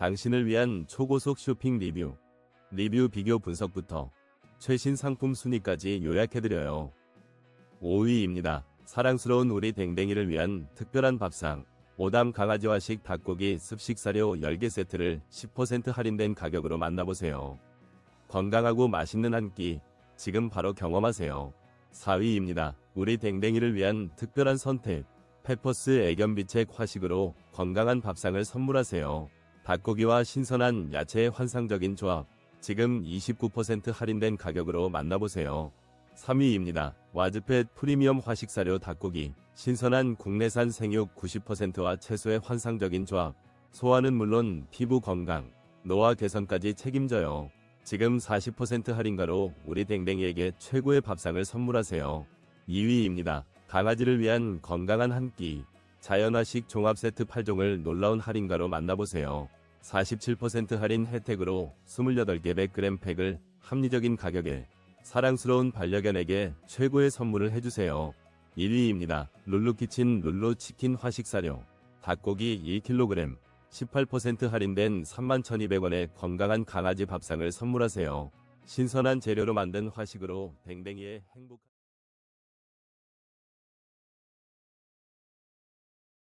당신을 위한 초고속 쇼핑 리뷰, 리뷰 비교 분석부터 최신 상품 순위까지 요약해드려요. 5위입니다. 사랑스러운 우리 댕댕이를 위한 특별한 밥상. 오담 강아지화식 닭고기 습식 사료 10개 세트를 10% 할인된 가격으로 만나보세요. 건강하고 맛있는 한 끼, 지금 바로 경험하세요. 4위입니다. 우리 댕댕이를 위한 특별한 선택. 페퍼스 애견비책 화식으로 건강한 밥상을 선물하세요. 닭고기와 신선한 야채의 환상적인 조합. 지금 29% 할인된 가격으로 만나보세요. 3위입니다. 와즈펫 프리미엄 화식사료 닭고기. 신선한 국내산 생육 90%와 채소의 환상적인 조합. 소화는 물론 피부 건강, 노화 개선까지 책임져요. 지금 40% 할인가로 우리 댕댕이에게 최고의 밥상을 선물하세요. 2위입니다. 강아지를 위한 건강한 한 끼. 자연화식 종합 세트 8종을 놀라운 할인가로 만나보세요. 47% 할인 혜택으로 28개 100g 팩을 합리적인 가격에 사랑스러운 반려견에게 최고의 선물을 해주세요. 1위입니다. 룰루키친 룰루치킨 화식사료. 닭고기 1kg. 18% 할인된 31,200원의 건강한 강아지 밥상을 선물하세요. 신선한 재료로 만든 화식으로 댕댕이의 행복